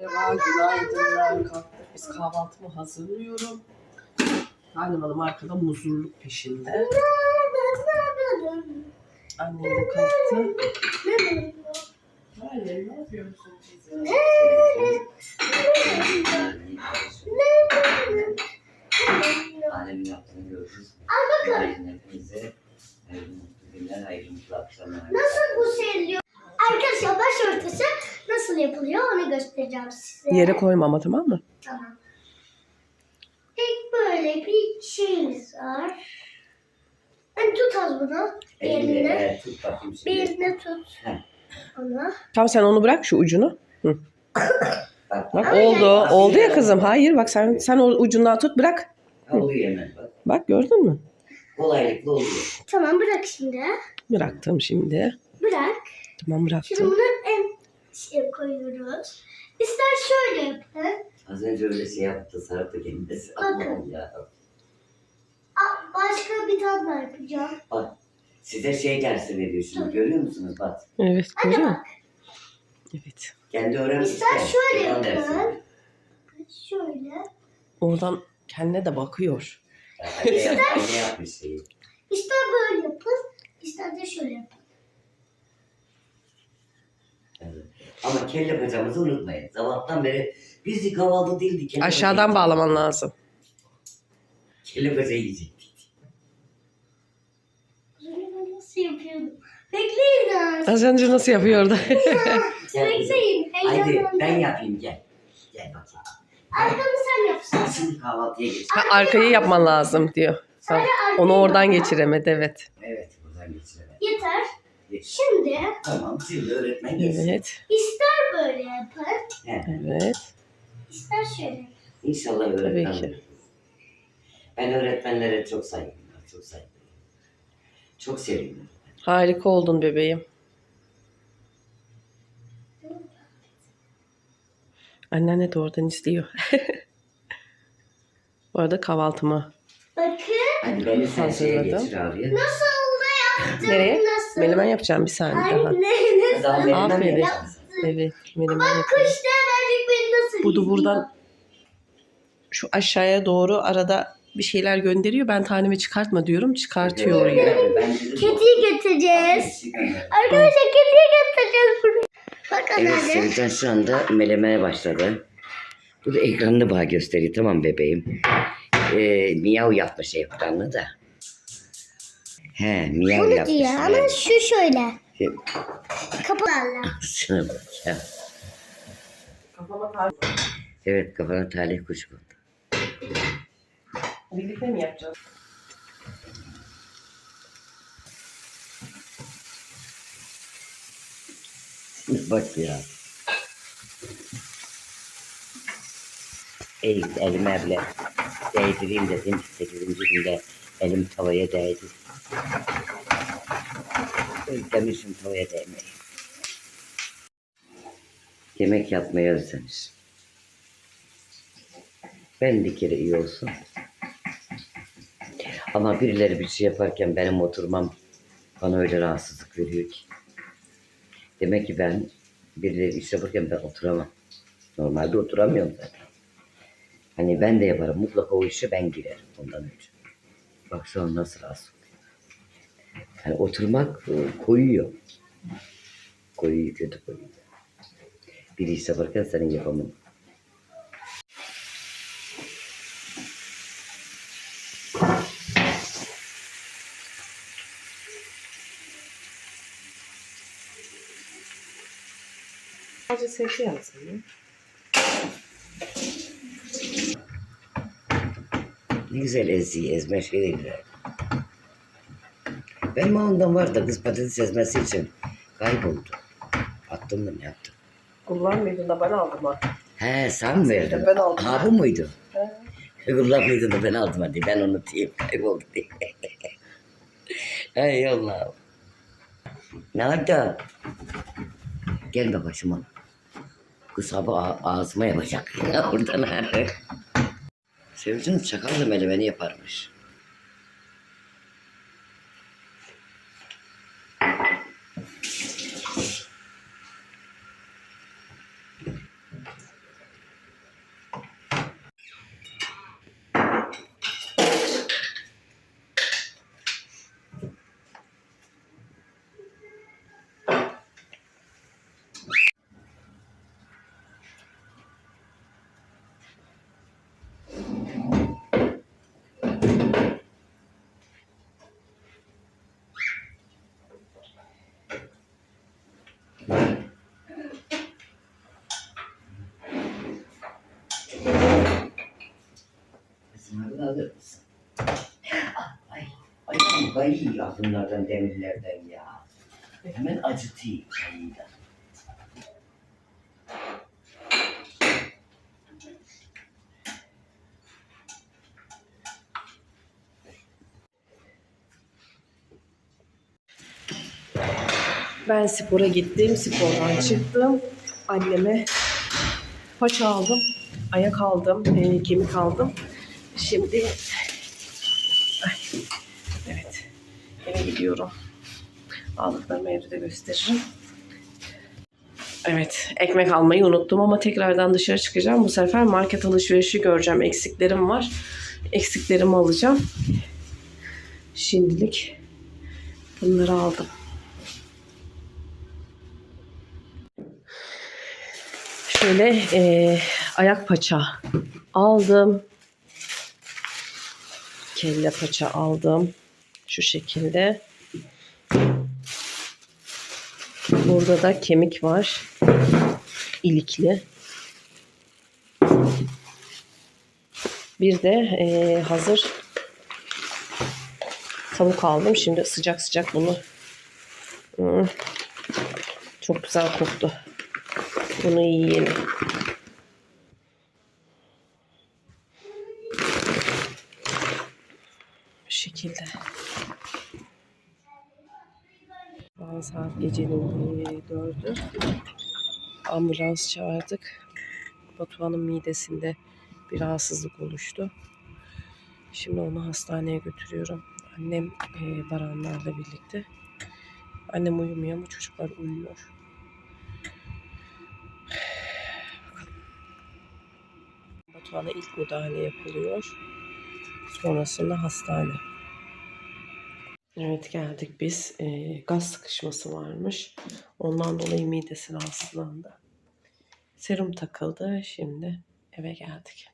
Merhaba, günaydınlar. Kalktık. Biz kahvaltımı hazırlıyorum. Annem hanım arkada muzurluk peşinde. Annem de kalktı. Annem ne yapıyorsun teyze? Alemin yaptığını görürüz. Al bakalım. Hepinize günler, hayırlı mutlu akşamlar. Nasıl bu seriliyor? Arkadaşlar başörtüsü nasıl onu göstereceğim size. Yere koyma ama tamam mı? Tamam. İlk böyle bir şeyimiz var. Yani tut az bunu. Eline Eline. evet, tut bakayım Bir şimdi. tut. Heh. Onu. Tamam sen onu bırak şu ucunu. Hı. Bak, Bak Ay, oldu. ay. Oldu ya kızım. Hayır bak sen sen o ucundan tut bırak. oluyor hemen bak. Bak gördün mü? Kolaylıkla oluyor. Tamam bırak şimdi. Bıraktım şimdi. Bırak. Tamam Şimdi bıraktım. bunu en şey koyuyoruz. İster şöyle yapın. Az önce öyle şey yaptı, sarıp kendisi. Bakın. Allah'ım ya. Aa, Başka bir tane daha yapacağım. Bak, size şey dersi veriyor şimdi, görüyor musunuz? Bak, Evet Anne görüyor musun? bak. Evet. kendi öğrenmiş. İster şöyle Yalan dersi yapın. Şöyle. Oradan kendine de bakıyor. Yani ne, yap, ne yapmış şeyi? İster böyle yapın. ister de şöyle yapın. Ama kelle paçamızı unutmayın. Sabahtan beri biz kahvaltı değildi. Kelle Aşağıdan paça- bağlaman lazım. Kelle paça yiyecektik. Ben nasıl yapıyordum? Bekleyin az. Az önce nasıl yapıyordu? Bekleyin. Heyecanlandım. ben yapayım gel. Gel bakayım. Arkamı sen yapsın. Şimdi kahvaltıya geç. ha, arkayı yapman lazım diyor. Ha, arkayı Onu oradan geçiremedi evet. Evet buradan geçirelim. Yeter. Geç. Şimdi Tamam şimdi öğretmen geçsin. Evet. Böyle yapın. Evet. ister şöyle. İnşallah öğretmen. Tabii ki. Ben öğretmenlere çok saygılıyım. Çok saygılıyım. Çok seviyorum. Harika oldun bebeğim. Anneanne de oradan izliyor. Bu arada kahvaltımı. Bakın Hadi beni sen şeye Hazırladım. geçir abi. nasıl da yaptım. Nereye? Nasıl? Melemen yapacağım bir saniye daha. Anne nasıl? Daha benim Aferin. Evet melemen Bak yapıyorum. kuş demedik beni nasıl Bu da izliyor? buradan şu aşağıya doğru arada bir şeyler gönderiyor. Ben tanemi çıkartma diyorum. Çıkartıyor dedim, Kediyi getireceğiz. Arkadaşlar kediyi getireceğiz buraya. Bakın Evet. Sevcan şu anda melemeye başladı. Bu da ekranını bana gösteriyor tamam bebeğim. Ee, miyav yapmış ekranını da. He miyav Bunu yapmış. diyor ama evet. şu şöyle. Kapılarla. Şuna bak ya. Kafama tar- Evet kafana talih kuşu kondu. Birlikte mi yapacağız? Bak ya. Ey, elime bile değdireyim dedim. Sekizinci günde elim tavaya değdi. Özlemişim tavaya değmeyi. Yemek yapmayı özlemişim. Ben bir kere iyi olsun. Ama birileri bir şey yaparken benim oturmam bana öyle rahatsızlık veriyor ki. Demek ki ben birileri iş yaparken ben oturamam. Normalde oturamıyorum zaten. Hani ben de yaparım. Mutlaka o işe ben girerim ondan önce. Bak an nasıl rahatsız. Yani oturmak e, koyuyor. Koyuyor, kötü koyuyor. Bir iş yaparken senin yapamın. Sadece sevgi yazsın ya. Ne güzel ezdiği ezme şey de güzel. Benim ondan var da kız patates ezmesi için kayboldu. Attım mı ne yaptım? Kullanmıyordun da ben aldım ha. He sen mi verdin? Ben aldım. Ha bu muydu? He. Kullanmıyordun da ben aldım hadi. Ben unutayım. Kayboldu diye. Hay Allah. Nerede? Gelme başıma. Kız abi ağ- ağzıma yapacak. Oradan ağrı. Sevcan çakal da melemeni yaparmış. Kızımı alır mısın? Ah, Ay, ay, ay, bunlardan demirlerden ya. Hemen acıtayım ayıyı Ben spora gittim, spordan çıktım. Anneme paça aldım, ayak aldım, e, kemik aldım. Şimdi Ay, evet eve gidiyorum. Aldıklarımı evde de gösteririm. Evet, ekmek almayı unuttum ama tekrardan dışarı çıkacağım. Bu sefer market alışverişi göreceğim. Eksiklerim var. Eksiklerimi alacağım. Şimdilik bunları aldım. Şöyle eee, ayak paça aldım. Kelle paça aldım. Şu şekilde. Burada da kemik var. İlikli. Bir de eee, hazır tavuk aldım. Şimdi sıcak sıcak bunu Hmm. çok güzel koktu. Bunu yiyelim. Bu şekilde. Şu saat gecenin dördü. Ambulans çağırdık. Batuhan'ın midesinde bir rahatsızlık oluştu. Şimdi onu hastaneye götürüyorum. Annem e, Baranlarla birlikte. Annem uyumuyor ama çocuklar uyuyor. Batuhan'a ilk müdahale yapılıyor. Sonrasında hastane. Evet geldik biz. Ee, gaz sıkışması varmış. Ondan dolayı midesi rahatsızlandı. Serum takıldı. Şimdi eve geldik.